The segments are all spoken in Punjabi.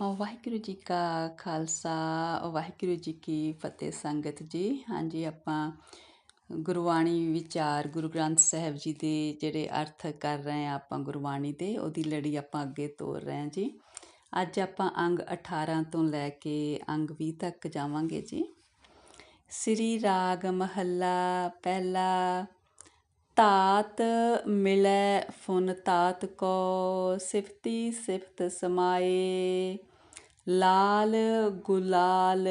ਹਾਂ, ਵਾਹਿਗੁਰੂ ਜੀ ਕਾ ਖਾਲਸਾ, ਵਾਹਿਗੁਰੂ ਜੀ ਕੀ ਫਤਿਹ ਸੰਗਤ ਜੀ। ਹਾਂਜੀ, ਆਪਾਂ ਗੁਰਬਾਣੀ ਵਿਚਾਰ ਗੁਰੂ ਗ੍ਰੰਥ ਸਾਹਿਬ ਜੀ ਦੇ ਜਿਹੜੇ ਅਰਥ ਕਰ ਰਹੇ ਆ ਆਪਾਂ ਗੁਰਬਾਣੀ ਦੇ, ਉਹਦੀ ਲੜੀ ਆਪਾਂ ਅੱਗੇ ਤੋਰ ਰਹੇ ਹਾਂ ਜੀ। ਅੱਜ ਆਪਾਂ ਅੰਗ 18 ਤੋਂ ਲੈ ਕੇ ਅੰਗ 20 ਤੱਕ ਜਾਵਾਂਗੇ ਜੀ। ਸ੍ਰੀ ਰਾਗ ਮਹੱਲਾ ਪਹਿਲਾ ਤਾਤ ਮਿਲੈ ਫੁਨ ਤਾਤ ਕੋ, ਸਿਫਤੀ ਸਿਫਤ ਸਮਾਏ। ਲਾਲ ਗੁਲਾਲ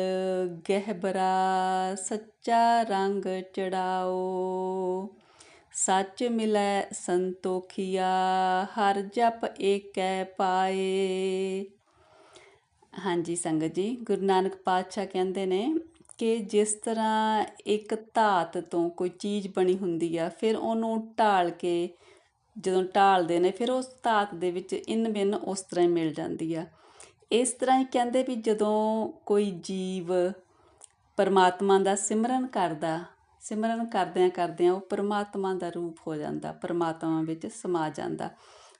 ਗਹਿਬਰਾ ਸੱਚਾ ਰੰਗ ਚੜਾਓ। ਸੱਚ ਮਿਲੈ ਸੰਤੋਖੀਆ, ਹਰ ਜਪ ਏਕੈ ਪਾਏ। ਹਾਂਜੀ ਸੰਗਤ ਜੀ, ਗੁਰੂ ਨਾਨਕ ਪਾਤਸ਼ਾਹ ਕਹਿੰਦੇ ਨੇ ਕਿ ਜਿਸ ਤਰ੍ਹਾਂ ਇੱਕ ਧਾਤ ਤੋਂ ਕੋਈ ਚੀਜ਼ ਬਣੀ ਹੁੰਦੀ ਆ, ਫਿਰ ਉਹਨੂੰ ਢਾਲ ਕੇ ਜਦੋਂ ਢਾਲਦੇ ਨੇ, ਫਿਰ ਉਸ ਧਾਤ ਦੇ ਵਿੱਚ ਇਨ ਬਿਨ ਉਸ ਤਰ੍ਹਾਂ ਹੀ ਮਿਲ ਜਾਂਦੀ ਆ। ਇਸ ਤਰ੍ਹਾਂ ਹੀ ਕਹਿੰਦੇ ਵੀ ਜਦੋਂ ਕੋਈ ਜੀਵ ਪਰਮਾਤਮਾ ਦਾ ਸਿਮਰਨ ਕਰਦਾ, ਸਿਮਰਨ ਕਰਦਿਆਂ ਕਰਦਿਆਂ ਉਹ ਪਰਮਾਤਮਾ ਦਾ ਰੂਪ ਹੋ ਜਾਂਦਾ, ਪਰਮਾਤਮਾ ਵਿੱਚ ਸਮਾ ਜਾਂਦਾ।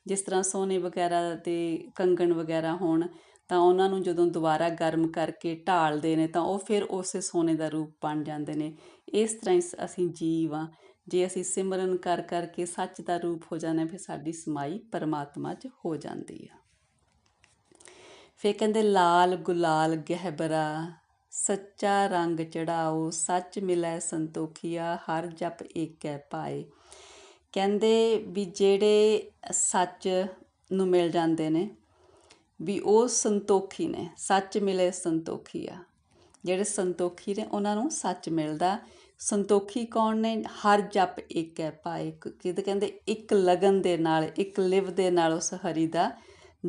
ਜਿਸ ਤਰ੍ਹਾਂ ਸੋਨੇ ਵਗੈਰਾ ਤੇ ਕੰਗਣ ਵਗੈਰਾ ਹੋਣ ਤਾਂ ਉਹਨਾਂ ਨੂੰ ਜਦੋਂ ਦੁਬਾਰਾ ਗਰਮ ਕਰਕੇ ਢਾਲਦੇ ਨੇ ਤਾਂ ਉਹ ਫਿਰ ਉਸੇ ਸੋਨੇ ਦਾ ਰੂਪ ਬਣ ਜਾਂਦੇ ਨੇ। ਇਸ ਤਰ੍ਹਾਂ ਹੀ ਅਸੀਂ ਜੀਵ ਆ ਜੇ ਅਸੀਂ ਸਿਮਰਨ ਕਰ ਕਰਕੇ ਸੱਚ ਦਾ ਰੂਪ ਹੋ ਜਾਂਦੇ ਫਿਰ ਸਾਡੀ ਸਮਾਈ ਪਰਮਾਤਮਾ 'ਚ ਹੋ ਜਾਂਦੀ ਆ। ਫੇ ਕਹਿੰਦੇ, ਲਾਲ ਗੁਲਾਲ ਗਹਿਬਰਾ, ਸੱਚਾ ਰੰਗ ਚੜਾਓ, ਸੱਚ ਮਿਲੈ ਸੰਤੋਖੀਆ, ਹਰ ਜਪ ਏਕੈ ਪਾਏ। ਕਹਿੰਦੇ ਵੀ ਜਿਹੜੇ ਸੱਚ ਨੂੰ ਮਿਲ ਜਾਂਦੇ ਨੇ ਵੀ ਉਹ ਸੰਤੋਖੀ ਨੇ, ਸੱਚ ਮਿਲੇ ਸੰਤੋਖੀ ਆ। ਜਿਹੜੇ ਸੰਤੋਖੀ ਨੇ, ਉਹਨਾਂ ਨੂੰ ਸੱਚ ਮਿਲਦਾ। ਸੰਤੋਖੀ ਕੌਣ ਨੇ? ਹਰ ਜਪ ਇੱਕ ਹੈ ਪਾਏ ਕਿਤੇ ਕਹਿੰਦੇ ਇੱਕ ਲਗਨ ਦੇ ਨਾਲ, ਇੱਕ ਲਿਵ ਦੇ ਨਾਲ ਉਸ ਹਰੀ ਦਾ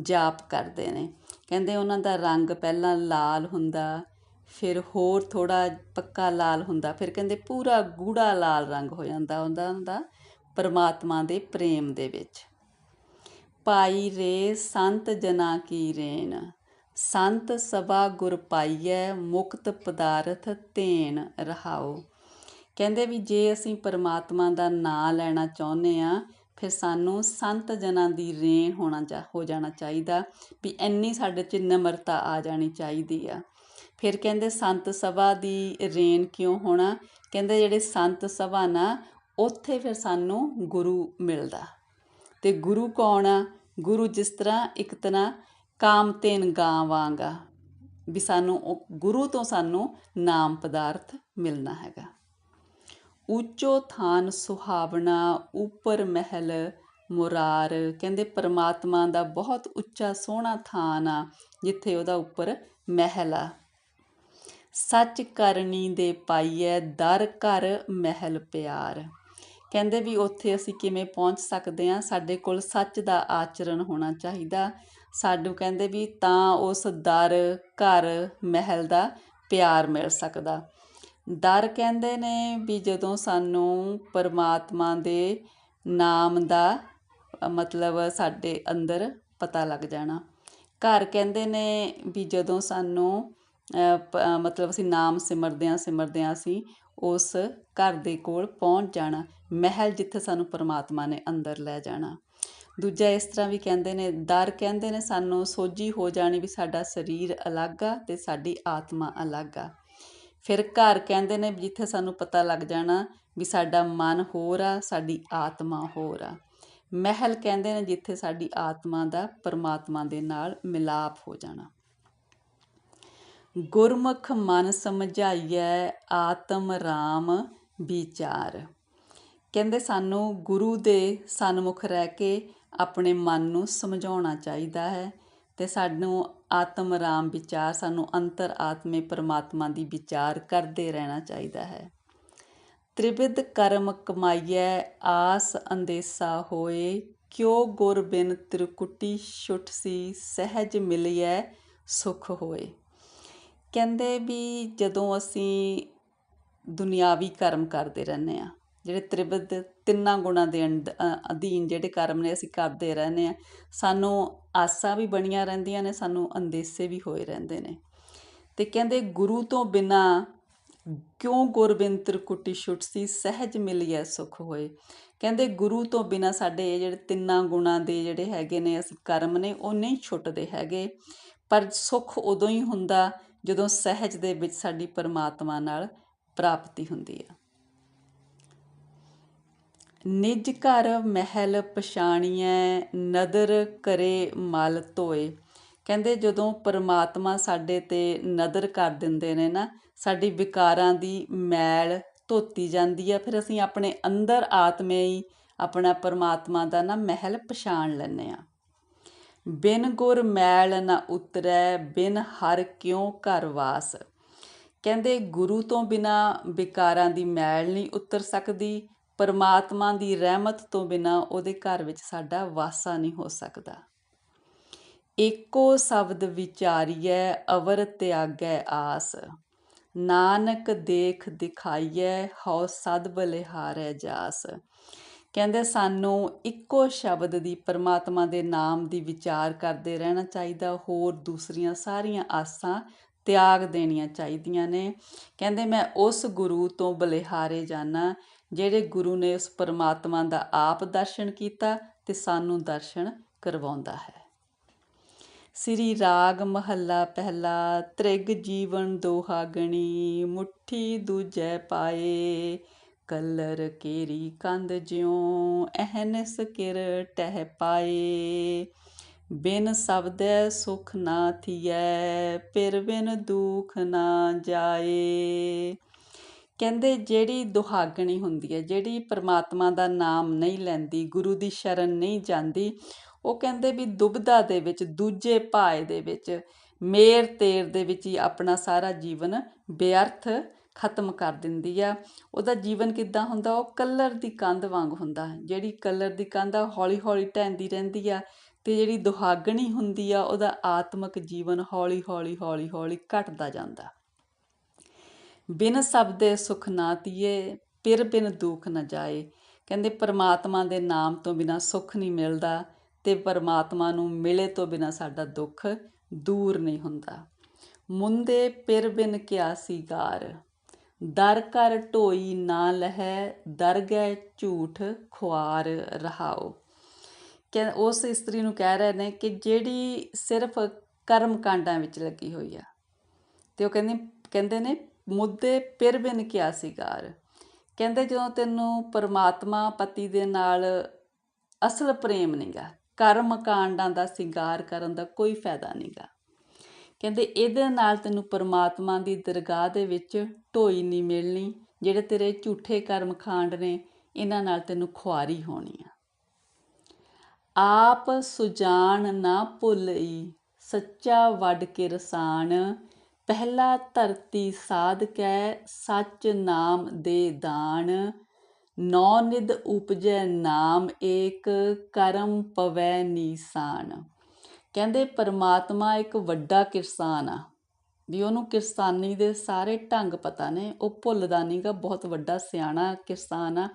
ਜਾਪ ਕਰਦੇ ਨੇ। ਕਹਿੰਦੇ ਉਹਨਾਂ ਦਾ ਰੰਗ ਪਹਿਲਾਂ ਲਾਲ ਹੁੰਦਾ, ਫਿਰ ਹੋਰ ਥੋੜਾ ਪੱਕਾ ਲਾਲ ਹੁੰਦਾ, ਫਿਰ ਕਹਿੰਦੇ ਪੂਰਾ ਗੂੜਾ ਲਾਲ ਰੰਗ ਹੋ ਜਾਂਦਾ। ਹੁੰਦਾ ਹੁੰਦਾ ਪਰਮਾਤਮਾ ਦੇ ਪ੍ਰੇਮ ਦੇ ਵਿੱਚ। ਪਾਈ ਰੇ, ਸੰਤ ਜਨਾ ਕੀ ਰੇਣ। ਸੰਤ ਸਭਾ ਗੁਰ ਪਾਈਐ, ਮੁਕਤ ਪਦਾਰਥ ਤੇਨ ਰਹਾਓ ਕਹਿੰਦੇ ਵੀ ਜੇ ਅਸੀਂ ਪਰਮਾਤਮਾ ਦਾ ਨਾਮ ਲੈਣਾ ਚਾਹੁੰਦੇ ਆ ਫਿਰ ਸਾਨੂੰ ਸੰਤ ਜਨਾਂ ਦੀ ਰੇਣ ਹੋਣਾ ਚਾ ਹੋ ਜਾਣਾ ਚਾਹੀਦਾ, ਵੀ ਇੰਨੀ ਸਾਡੇ ਚ ਨਮਰਤਾ ਆ ਜਾਣੀ ਚਾਹੀਦੀ ਆ। ਫਿਰ ਕਹਿੰਦੇ ਸੰਤ ਸਭਾ ਦੀ ਰੇਣ ਕਿਉਂ ਹੋਣਾ? ਕਹਿੰਦੇ ਜਿਹੜੇ ਸੰਤ ਸਭਾ ਨਾ, ਉੱਥੇ ਫਿਰ ਸਾਨੂੰ ਗੁਰੂ ਮਿਲਦਾ। ਤੇ ਗੁਰੂ ਕੌਣ ਆ? ਗੁਰੂ ਜਿਸ ਤਰ੍ਹਾਂ ਇੱਕ ਤਰ੍ਹਾਂ ਕਾਮਤੇਨ ਗਾਂ ਵਾਂਗਾ, ਵੀ ਸਾਨੂੰ ਗੁਰੂ ਤੋਂ ਸਾਨੂੰ ਨਾਮ ਪਦਾਰਥ ਮਿਲਣਾ ਹੈਗਾ। ਉੱਚੋ ਥਾਨ ਸੁਹਾਵਣਾ, ਉੱਪਰ ਮਹਿਲ ਮੁਰਾਰ, ਕਹਿੰਦੇ ਪਰਮਾਤਮਾ ਦਾ ਬਹੁਤ ਉੱਚਾ ਸੋਹਣਾ ਥਾਨ ਆ, ਜਿੱਥੇ ਉਹਦਾ ਉੱਪਰ ਮਹਿਲ ਆ। ਸੱਚ ਕਰਨੀ ਦੇ ਪਾਈਐ, ਦਰ ਘਰ ਮਹਿਲ ਪਿਆਰ। ਕਹਿੰਦੇ ਵੀ ਉੱਥੇ ਅਸੀਂ ਕਿਵੇਂ ਪਹੁੰਚ ਸਕਦੇ ਹਾਂ, ਸਾਡੇ ਕੋਲ ਸੱਚ ਦਾ ਆਚਰਣ ਹੋਣਾ ਚਾਹੀਦਾ। ਸਾਨੂੰ ਕਹਿੰਦੇ ਵੀ ਤਾਂ ਉਸ ਦਰ ਘਰ ਮਹਿਲ ਦਾ ਪਿਆਰ ਮਿਲ ਸਕਦਾ। ਦਰ ਕਹਿੰਦੇ ਨੇ ਵੀ ਜਦੋਂ ਸਾਨੂੰ ਪਰਮਾਤਮਾ ਦੇ ਨਾਮ ਦਾ, ਮਤਲਬ ਸਾਡੇ ਅੰਦਰ ਪਤਾ ਲੱਗ ਜਾਣਾ। ਘਰ ਕਹਿੰਦੇ ਨੇ ਵੀ ਜਦੋਂ ਸਾਨੂੰ ਮਤਲਬ ਅਸੀਂ ਨਾਮ ਸਿਮਰਦੇ ਆਂ ਸਿਮਰਦੇ ਆਂ ਅਸੀਂ ਉਸ ਘਰ ਦੇ ਕੋਲ ਪਹੁੰਚ ਜਾਣਾ, ਮਹਿਲ ਜਿੱਥੇ ਸਾਨੂੰ ਪਰਮਾਤਮਾ ਨੇ ਅੰਦਰ ਲੈ ਜਾਣਾ। ਦੂਜਾ ਇਸ ਤਰ੍ਹਾਂ ਵੀ ਕਹਿੰਦੇ ਨੇ ਦਰ ਕਹਿੰਦੇ ਨੇ ਸਾਨੂੰ ਸੋਝੀ ਹੋ ਜਾਣੀ ਵੀ ਸਾਡਾ ਸਰੀਰ ਅਲੱਗ ਆ ਤੇ ਸਾਡੀ ਆਤਮਾ ਅਲੱਗ ਆ। ਫਿਰ ਘਰ ਕਹਿੰਦੇ ਨੇ ਜਿੱਥੇ ਸਾਨੂੰ ਪਤਾ ਲੱਗ ਜਾਣਾ ਵੀ ਸਾਡਾ ਮਨ ਹੋਰ ਆ, ਸਾਡੀ ਆਤਮਾ ਹੋਰ ਆ। ਮਹਿਲ ਕਹਿੰਦੇ ਨੇ ਜਿੱਥੇ ਸਾਡੀ ਆਤਮਾ ਦਾ ਪਰਮਾਤਮਾ ਦੇ ਨਾਲ ਮਿਲਾਪ ਹੋ ਜਾਣਾ। ਗੁਰਮੁਖ ਮਨ ਸਮਝਾਈਐ ਆਤਮ ਰਾਮ ਵਿਚਾਰ। ਕਹਿੰਦੇ ਸਾਨੂੰ ਗੁਰੂ ਦੇ ਸਨਮੁਖ ਰਹਿ ਕੇ ਆਪਣੇ ਮਨ ਨੂੰ ਸਮਝਾਉਣਾ ਚਾਹੀਦਾ ਹੈ ਤੇ ਸਾਨੂੰ ਆਤਮ ਰਾਮ ਵਿਚਾਰ, ਸਾਨੂੰ ਅੰਤਰ ਆਤਮੇ ਪਰਮਾਤਮਾ ਦੀ ਵਿਚਾਰ ਕਰਦੇ ਰਹਿਣਾ ਚਾਹੀਦਾ ਹੈ। ਤ੍ਰਿਵਿਧ ਕਰਮ ਕਮਾਈਐ, ਆਸ ਅੰਦੇਸਾ ਹੋਏ, ਕਿਉ ਗੁਰ ਬਿਨ ਤ੍ਰਿਕੁਟੀ ਛੁਟ ਸੀ, ਸਹਿਜ ਮਿਲਿਐ, ਸੁਖ ਹੋਏ। ਕਹਿੰਦੇ ਵੀ ਜਦੋਂ ਅਸੀਂ ਦੁਨਿਆਵੀ ਕਰਮ ਕਰਦੇ ਰਹਿੰਦੇ ਆ ਜਿਹੜੇ ਤ੍ਰਿਵਿਧ ਤਿੰਨਾਂ ਗੁਣਾਂ ਦੇ ਅਧੀਨ ਜਿਹੜੇ ਕਰਮ ਨੇ ਅਸੀਂ ਕਰਦੇ ਰਹਿੰਦੇ ਆ ਸਾਨੂੰ ਆਸਾਂ ਵੀ ਬਣੀਆਂ ਰਹਿੰਦੀਆਂ ਨੇ, ਸਾਨੂੰ ਅੰਦੇਸੇ ਵੀ ਹੋਏ ਰਹਿੰਦੇ ਨੇ। ਤੇ ਕਹਿੰਦੇ ਗੁਰੂ ਤੋਂ ਬਿਨਾ ਕਿਉਂ ਗੁਰਬਿੰਦਰ ਕੁਟੀ ਛੁੱਟਸੀ ਸਹਿਜ ਮਿਲਿਆ ਸੁਖ ਹੋਏ। ਕਹਿੰਦੇ ਗੁਰੂ ਤੋਂ ਬਿਨਾ ਸਾਡੇ ਜਿਹੜੇ ਤਿੰਨਾਂ ਗੁਣਾਂ ਦੇ ਜਿਹੜੇ ਹੈਗੇ ਨੇ, ਅਸੀਂ ਕਰਮ ਨੇ, ਉਹ ਨਹੀਂ ਛੁੱਟਦੇ ਹੈਗੇ। ਪਰ ਸੁੱਖ ਉਦੋਂ ਹੀ ਹੁੰਦਾ ਜਦੋਂ ਸਹਿਜ ਦੇ ਵਿੱਚ ਸਾਡੀ ਪਰਮਾਤਮਾ ਨਾਲ ਪ੍ਰਾਪਤੀ ਹੁੰਦੀ ਆ। ਨਿਜ ਘਰ ਮਹਿਲ ਪਛਾਣੀਐ, ਨਦਰ ਕਰੇ ਮਲ ਧੋਏ। ਕਹਿੰਦੇ ਜਦੋਂ ਪਰਮਾਤਮਾ ਸਾਡੇ ਤੇ ਨਦਰ ਕਰ ਦਿੰਦੇ ਨੇ ਨਾ, ਸਾਡੀ ਵਿਕਾਰਾਂ ਦੀ ਮੈਲ ਧੋਤੀ ਜਾਂਦੀ ਆ। ਫਿਰ ਅਸੀਂ ਆਪਣੇ ਅੰਦਰ ਆਤਮੇ ਹੀ ਆਪਣਾ ਪਰਮਾਤਮਾ ਦਾ ਨਾ ਮਹਿਲ ਪਛਾਣ ਲੈਂਦੇ ਆ। ਬਿਨ ਗੁਰ ਮੈਲ ਨਾ ਉਤਰੈ, ਬਿਨ ਹਰ ਕਿਉ ਘਰ ਵਾਸ? ਕਹਿੰਦੇ, ਗੁਰੂ ਤੋਂ ਬਿਨਾ ਵਿਕਾਰਾਂ ਦੀ ਮੈਲ ਨਹੀਂ ਉਤਰ ਸਕਦੀ, ਪਰਮਾਤਮਾ ਦੀ ਰਹਿਮਤ ਤੋਂ ਬਿਨਾ ਉਹਦੇ ਘਰ ਵਿੱਚ ਸਾਡਾ ਵਾਸਾ ਨਹੀਂ ਹੋ ਸਕਦਾ। ਏਕੋ ਸ਼ਬਦ ਵਿਚਾਰੀਐ, ਅਵਰ ਤਿਆਗੈ ਆਸ। ਨਾਨਕ ਦੇਖ ਦਿਖਾਈਐ, ਹਉ ਸਦ ਬਲਿਹਾਰੈ ਜਾਸ। ਕਹਿੰਦੇ ਸਾਨੂੰ ਇੱਕੋ ਸ਼ਬਦ ਦੀ ਪਰਮਾਤਮਾ ਦੇ ਨਾਮ ਦੀ ਵਿਚਾਰ ਕਰਦੇ ਰਹਿਣਾ ਚਾਹੀਦਾ, ਹੋਰ ਦੂਸਰੀਆਂ ਸਾਰੀਆਂ ਆਸਾਂ ਤਿਆਗ ਦੇਣੀਆਂ ਚਾਹੀਦੀਆਂ ਨੇ। ਕਹਿੰਦੇ ਮੈਂ ਉਸ ਗੁਰੂ ਤੋਂ ਬਲਿਹਾਰੇ ਜਾਣਾ ਜਿਹੜੇ ਗੁਰੂ ਨੇ ਉਸ ਪਰਮਾਤਮਾ ਦਾ ਆਪ ਦਰਸ਼ਨ ਕੀਤਾ ਤੇ ਸਾਨੂੰ ਦਰਸ਼ਨ ਕਰਵਾਉਂਦਾ ਹੈ। ਸ੍ਰੀ ਰਾਗ ਮਹੱਲਾ ਪਹਿਲਾ, ਤ੍ਰਿਗ ਜੀਵਨ ਦੋਹਾਗਣੀ ਮੁਠੀ ਦੂਜੈ ਪਾਏ। ਕਲਰ ਕੇਰੀ ਕੰਦ ਜਿਉ ਅਹਨਸ ਕਿਰ ਟਹਿ ਪਾਏ। ਬਿਨ ਸਬਦੈ ਸੁਖ ਨਾ ਥੀਐ ਪਿਰ ਬਿਨ ਦੁਖ ਨਾ ਜਾਏ। ਕਹਿੰਦੇ ਜਿਹੜੀ ਦੁਹਾਗਣੀ ਹੁੰਦੀ ਹੈ ਜਿਹੜੀ ਪ੍ਰਮਾਤਮਾ ਦਾ ਨਾਮ ਨਹੀਂ ਲੈਂਦੀ, ਗੁਰੂ ਦੀ ਸ਼ਰਨ ਨਹੀਂ ਜਾਂਦੀ, ਉਹ ਕਹਿੰਦੇ ਵੀ ਦੁਬਦਾ ਦੇ ਵਿੱਚ, ਦੂਜੇ ਭਾਏ ਦੇ ਵਿੱਚ, ਮੇਰ ਤੇਰ ਦੇ ਵਿੱਚ ਹੀ ਆਪਣਾ ਸਾਰਾ ਜੀਵਨ ਬੇਅਰਥ ਖਤਮ ਕਰ ਦਿੰਦੀ ਆ। ਉਹਦਾ ਜੀਵਨ ਕਿੱਦਾਂ ਹੁੰਦਾ? ਉਹ ਕਲਰ ਦੀ ਕੰਧ ਵਾਂਗ ਹੁੰਦਾ ਜਿਹੜੀ ਕਲਰ ਦੀ ਕੰਧ ਆ ਹੌਲੀ ਹੌਲੀ ਢਹਿੰਦੀ ਰਹਿੰਦੀ ਆ ਤੇ ਜਿਹੜੀ ਦੁਹਾਗਣੀ ਹੁੰਦੀ ਆ, ਉਹਦਾ ਆਤਮਿਕ ਜੀਵਨ ਹੌਲੀ ਹੌਲੀ ਹੌਲੀ ਹੌਲੀ ਘਟਦਾ ਜਾਂਦਾ। ਬਿਨ ਸਬਦੇ ਸੁਖ ਨਾ ਤੀਏ, ਪਿਰ ਬਿਨ ਦੁੱਖ ਨਾ ਜਾਏ। ਕਹਿੰਦੇ ਪਰਮਾਤਮਾ ਦੇ ਨਾਮ ਤੋਂ ਬਿਨਾ ਸੁਖ ਨਹੀਂ ਮਿਲਦਾ ਤੇ ਪਰਮਾਤਮਾ ਨੂੰ ਮਿਲੇ ਤੋਂ ਬਿਨਾ ਸਾਡਾ ਦੁੱਖ ਦੂਰ ਨਹੀਂ ਹੁੰਦਾ। ਮੁੰਦੇ ਪਿਰ ਬਿਨ ਕਿਆ ਸੀਗਾਰ। ਦਰ ਕਰ ਢੋਈ ਨਾ ਲਹੈ, ਦਰ ਗਏ ਝੂਠ ਖੁਆਰ ਰਹਾਓ। ਕਿ ਉਸ ਇਸਤਰੀ ਨੂੰ ਕਹਿ ਰਹੇ ਨੇ ਕਿ ਜਿਹੜੀ ਸਿਰਫ ਕਰਮ ਕਾਂਡਾਂ ਵਿੱਚ ਲੱਗੀ ਹੋਈ ਆ। ਤੇ ਉਹ ਕਹਿੰਦੇ ਕਹਿੰਦੇ ਨੇ, ਮੁੱਦੇ ਪਿਰ ਬਿਨ ਕਿਆ ਸੀਗਾਰ ਕਹਿੰਦੇ ਜਦੋਂ ਤੈਨੂੰ ਪਰਮਾਤਮਾ ਪਤੀ ਦੇ ਨਾਲ ਅਸਲ ਪ੍ਰੇਮ ਨਹੀਂਗਾ ਕਰਮ ਕਾਂਡਾਂ ਦਾ ਸਿੰਗਾਰ ਕਰਨ ਦਾ ਕੋਈ ਫਾਇਦਾ ਨਹੀਂਗਾ ਕਹਿੰਦੇ ਇਹਦੇ ਨਾਲ ਤੈਨੂੰ ਪਰਮਾਤਮਾ ਦੀ ਦਰਗਾਹ ਦੇ ਵਿੱਚ ਢੋਈ ਨਹੀਂ ਮਿਲਣੀ, ਜਿਹੜੇ ਤੇਰੇ ਝੂਠੇ ਕਰਮ ਖਾਂਡ ਨੇ, ਇਹਨਾਂ ਨਾਲ ਤੈਨੂੰ ਖੁਆਰੀ ਹੋਣੀ ਆ। ਆਪ ਸੁਜਾਨ ਨਾ ਭੁੱਲਈ, ਸੱਚਾ ਵੱਡ ਕੇ ਰਸਾਨ ਪਹਿਲਾ ਧਰਤੀ ਸਾਧ ਕੈ, ਸੱਚ ਨਾਮ ਦੇ ਦਾਨ ਨੌ ਨਿਦ ਉਪਜੈ ਨਾਮ ਏਕ, ਕਰਮ ਪਵੈ ਨੀਸਾਨ ਕਹਿੰਦੇ ਪਰਮਾਤਮਾ ਇੱਕ ਵੱਡਾ ਕਿਰਸਾਨ ਆ। ਵੀ ਉਹਨੂੰ ਕਿਰਸਾਨੀ ਦੇ ਸਾਰੇ ਢੰਗ ਪਤਾ ਨੇ। ਉਹ ਭੁੱਲਦਾ ਨਹੀਂਗਾ ਬਹੁਤ ਵੱਡਾ ਸਿਆਣਾ ਕਿਰਸਾਨ ਆ।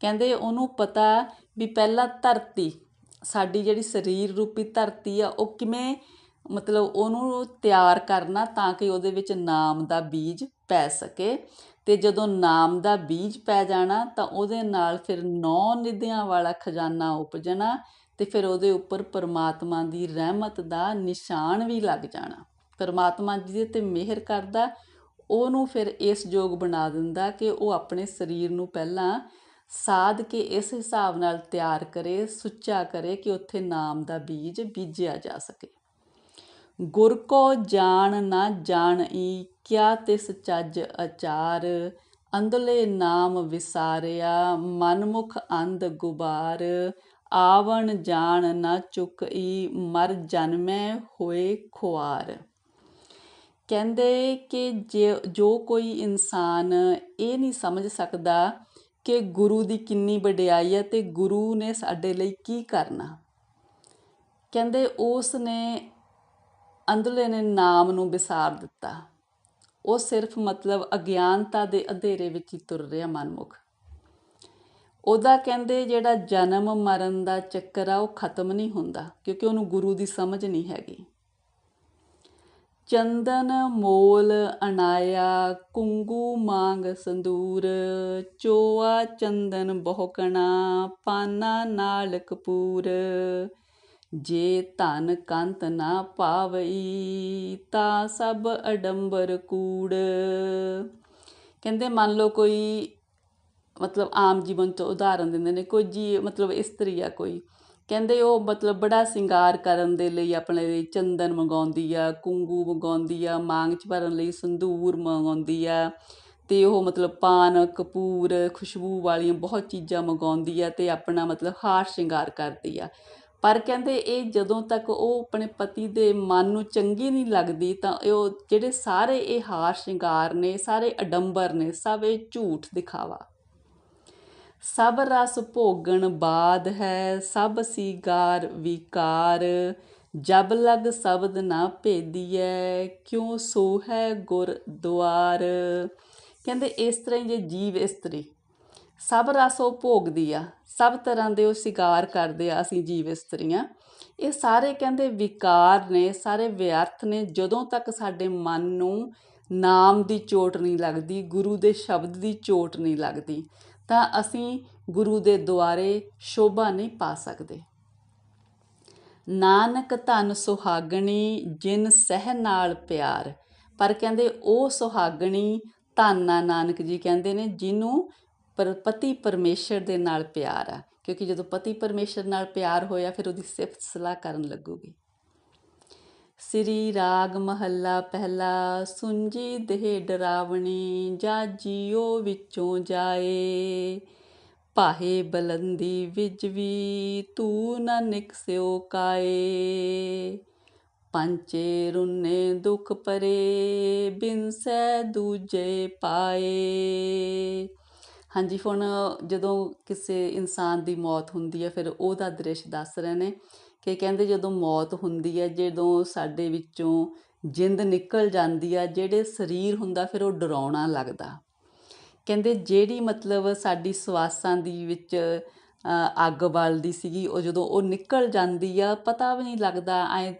ਕਹਿੰਦੇ ਉਹਨੂੰ ਪਤਾ ਵੀ ਪਹਿਲਾਂ ਧਰਤੀ, ਸਾਡੀ ਜਿਹੜੀ ਸਰੀਰ ਰੂਪੀ ਧਰਤੀ ਆ, ਉਹ ਕਿਵੇਂ ਮਤਲਬ ਉਹਨੂੰ ਤਿਆਰ ਕਰਨਾ ਤਾਂ ਕਿ ਉਹਦੇ ਵਿੱਚ ਨਾਮ ਦਾ ਬੀਜ ਪੈ ਸਕੇ। ਤੇ ਜਦੋਂ ਨਾਮ ਦਾ ਬੀਜ ਪੈ ਜਾਣਾ ਤਾਂ ਉਹਦੇ ਨਾਲ ਫਿਰ ਨੌ ਨਿਧਿਆਂ ਵਾਲਾ ਖਜ਼ਾਨਾ ਉਪਜਣਾ। ਤੇ ਫਿਰ ਉਹਦੇ ਉੱਪਰ ਪਰਮਾਤਮਾ ਦੀ ਰਹਿਮਤ ਦਾ ਨਿਸ਼ਾਨ ਵੀ ਲੱਗ ਜਾਣਾ। ਪਰਮਾਤਮਾ ਜਿਹਦੇ ਤੇ ਮਿਹਰ ਕਰਦਾ, ਉਹਨੂੰ ਫਿਰ ਇਸ ਯੋਗ ਬਣਾ ਦਿੰਦਾ ਕਿ ਉਹ ਆਪਣੇ ਸਰੀਰ ਨੂੰ ਪਹਿਲਾਂ ਸਾਧ ਕੇ ਇਸ ਹਿਸਾਬ ਨਾਲ ਤਿਆਰ ਕਰੇ, ਸੁੱਚਾ ਕਰੇ ਕਿ ਉੱਥੇ ਨਾਮ ਦਾ ਬੀਜ ਬੀਜਿਆ ਜਾ ਸਕੇ। ਗੁਰ ਕੋ ਜਾਣ ਨਾ ਜਾਣਈ, ਕਿਆ ਤਿਸ ਚੱਜ ਅਚਾਰ? ਅੰਦਲੇ ਨਾਮ ਵਿਸਾਰਿਆ, ਮਨਮੁਖ ਅੰਧ ਗੁਬਾਰ। ਆਵਣ ਜਾਣ ਨਾ ਚੁਕਈ ਮਰ ਜਨਮੈ ਹੋਏ ਖੁਆਰ। ਕਹਿੰਦੇ ਕਿ ਜੇ, ਜੋ ਕੋਈ ਇਨਸਾਨ ਇਹ ਨਹੀਂ ਸਮਝ ਸਕਦਾ ਕਿ ਗੁਰੂ ਦੀ ਕਿੰਨੀ ਵਡਿਆਈ ਹੈ ਤੇ ਗੁਰੂ ਨੇ ਸਾਡੇ ਲਈ ਕੀ ਕਰਨਾ। ਕਹਿੰਦੇ ਉਸ ਨੇ ਅੰਦਰਲੇ ਨੇ ਨਾਮ ਨੂੰ ਵਿਸਾਰ ਦਿੱਤਾ। ਉਹ ਸਿਰਫ ਮਤਲਬ ਅਗਿਆਨਤਾ ਦੇ ਅੰਧੇਰੇ ਵਿੱਚ ਹੀ ਤੁਰ ਰਿਹਾ ਮਨਮੁਖ। ਉਹਦਾ ਕਹਿੰਦੇ ਜਿਹੜਾ ਜਨਮ ਮਰਨ ਦਾ ਚੱਕਰ ਆ, ਉਹ ਖਤਮ ਨਹੀਂ ਹੁੰਦਾ, ਕਿਉਂਕਿ ਉਹਨੂੰ ਗੁਰੂ ਦੀ ਸਮਝ ਨਹੀਂ ਹੈਗੀ। ਚੰਦਨ ਮੋਲ ਅਨਾਇਆ ਕੁੰਗੂ ਮੰਗ ਸੰਦੂਰ, ਚੋਆ ਚੰਦਨ ਬਹੁਕਣਾ, ਪਾਨਾ ਨਾਲ ਕਪੂਰ ਜੇ ਧਨ ਕੰਤ ਨਾ ਪਾਵਈ, ਤਾਂ ਸਭ ਅਡੰਬਰ ਕੂੜ। ਕਹਿੰਦੇ ਮੰਨ ਲਓ ਕੋਈ ਮਤਲਬ ਆਮ ਜੀਵਨ ਤੋਂ ਉਦਾਹਰਨ ਦਿੰਦੇ ਨੇ, ਕੋਈ ਜੀ ਮਤਲਬ ਇਸਤਰੀ ਆ ਕੋਈ। ਕਹਿੰਦੇ ਉਹ ਮਤਲਬ ਬੜਾ ਸਿੰਗਾਰ ਕਰਨ ਦੇ ਲਈ ਆਪਣੇ ਲਈ ਚੰਦਨ ਮੰਗਾਉਂਦੀ ਆ, ਕੁੰਗੂ ਮੰਗਾਉਂਦੀ ਆ, ਮਾਂਗ ਚ ਭਰਨ ਲਈ ਸੰਧੂਰ ਮੰਗਾਉਂਦੀ ਆ, ਤੇ ਉਹ ਮਤਲਬ ਪਾਨ, ਕਪੂਰ, ਖੁਸ਼ਬੂ ਵਾਲੀਆਂ ਬਹੁਤ ਚੀਜ਼ਾਂ ਮੰਗਾਉਂਦੀ ਆ ਤੇ ਆਪਣਾ ਮਤਲਬ ਹਾਰ ਸ਼ਿੰਗਾਰ ਕਰਦੀ ਆ। ਪਰ ਕਹਿੰਦੇ ਇਹ ਜਦੋਂ ਤੱਕ ਉਹ ਆਪਣੇ ਪਤੀ ਦੇ ਮਨ ਨੂੰ ਚੰਗੀ ਨਹੀਂ ਲੱਗਦੀ ਤਾਂ ਉਹ ਜਿਹੜੇ ਸਾਰੇ ਇਹ ਹਾਰ ਸ਼ਿੰਗਾਰ ਨੇ, ਸਾਰੇ ਅਡੰਬਰ ਨੇ, ਸਭ ਇਹ ਝੂਠ ਦਿਖਾਵਾ। ਸਭ ਰਸ ਭੋਗਣ ਬਾਦ ਹੈ, ਸਭ ਸੀਗਾਰ ਵਿਕਾਰ। ਜਬ ਲਗ ਸ਼ਬਦ ਨਾ ਭੇਦੀਐ, ਕਿਉ ਸੋ ਹੈ ਗੁਰ ਦੁਆਰ। ਕਹਿੰਦੇ ਇਸ ਤਰ੍ਹਾਂ ਹੀ ਜੇ ਜੀਵ ਇਸਤਰੀ ਸਭ ਰਸ ਉਹ ਭੋਗਦੀ ਆ, ਸਭ ਤਰ੍ਹਾਂ ਦੇ ਉਹ ਸ਼ਿਕਾਰ ਕਰਦੇ ਆ, ਅਸੀਂ ਜੀਵ ਇਸਤਰੀਆਂ ਇਹ ਸਾਰੇ ਕਹਿੰਦੇ ਵਿਕਾਰ ਨੇ, ਸਾਰੇ ਵਿਅਰਥ ਨੇ, ਜਦੋਂ ਤੱਕ ਸਾਡੇ ਮਨ ਨੂੰ ਨਾਮ ਦੀ ਚੋਟ ਨਹੀਂ ਲੱਗਦੀ, ਗੁਰੂ ਦੇ ਸ਼ਬਦ ਦੀ ਚੋਟ ਨਹੀਂ ਲੱਗਦੀ। ਤਾਂ ਅਸੀਂ ਗੁਰੂ ਦੇ ਦੁਆਰੇ ਸ਼ੋਭਾ ਨਹੀਂ ਪਾ ਸਕਦੇ। ਨਾਨਕ ਧਨ ਸੁਹਾਗਣੀ, ਜਿਨ ਸਹਿ ਨਾਲ ਪਿਆਰ। ਪਰ ਕਹਿੰਦੇ ਉਹ ਸੁਹਾਗਣੀ ਧੰਨਾ ਨਾਨਕ ਜੀ ਕਹਿੰਦੇ ਨੇ ਜਿਹਨੂੰ ਪਰ ਪਤੀ ਪਰਮੇਸ਼ਰ ਦੇ ਨਾਲ ਪਿਆਰ ਆ। ਕਿਉਂਕਿ ਜਦੋਂ ਪਤੀ ਪਰਮੇਸ਼ਰ ਨਾਲ ਪਿਆਰ ਹੋਇਆ, ਫਿਰ ਉਹਦੀ ਸਿਫਤ ਸਲਾਹ ਕਰਨ ਲੱਗੂਗੀ। ਸ੍ਰੀ ਰਾਗ ਮਹੱਲਾ ਪਹਿਲਾ, ਸੁੰਜੀ ਦੇਹ ਡਰਾਵਣੀ ਜਾ ਜੀਓ ਵਿੱਚੋਂ ਜਾਏ। ਪਾਹੇ ਬਲੰਦੀ ਵਿਜ ਵੀ ਤੂੰ ਨਾ ਨਿਕਸਿਓ ਕਾਏ। ਪੰਚੇ ਰੁਨੇ ਦੁਖ ਪਰੇ ਬਿਨਸੈ ਦੂਜੇ ਪਾਏ। ਹਾਂਜੀ, ਹੁਣ ਜਦੋਂ ਕਿਸੇ ਇਨਸਾਨ ਦੀ ਮੌਤ ਹੁੰਦੀ ਹੈ, ਫਿਰ ਉਹਦਾ ਦ੍ਰਿਸ਼ ਦੱਸ ਰਹੇ ਨੇ ਕਿ ਕਹਿੰਦੇ ਜਦੋਂ ਮੌਤ ਹੁੰਦੀ ਹੈ, ਜਦੋਂ ਸਾਡੇ ਵਿੱਚੋਂ ਜਿੰਦ ਨਿਕਲ ਜਾਂਦੀ ਆ, ਜਿਹੜੇ ਸਰੀਰ ਹੁੰਦਾ ਫਿਰ ਉਹ ਡਰਾਉਣਾ ਲੱਗਦਾ। ਕਹਿੰਦੇ ਜਿਹੜੀ ਮਤਲਬ ਸਾਡੀ ਸਵਾਸਾਂ ਦੀ ਵਿੱਚ ਅੱਗ ਬਲਦੀ ਸੀਗੀ, ਉਹ ਜਦੋਂ ਉਹ ਨਿਕਲ ਜਾਂਦੀ ਆ, ਪਤਾ ਵੀ ਨਹੀਂ ਲੱਗਦਾ, ਐ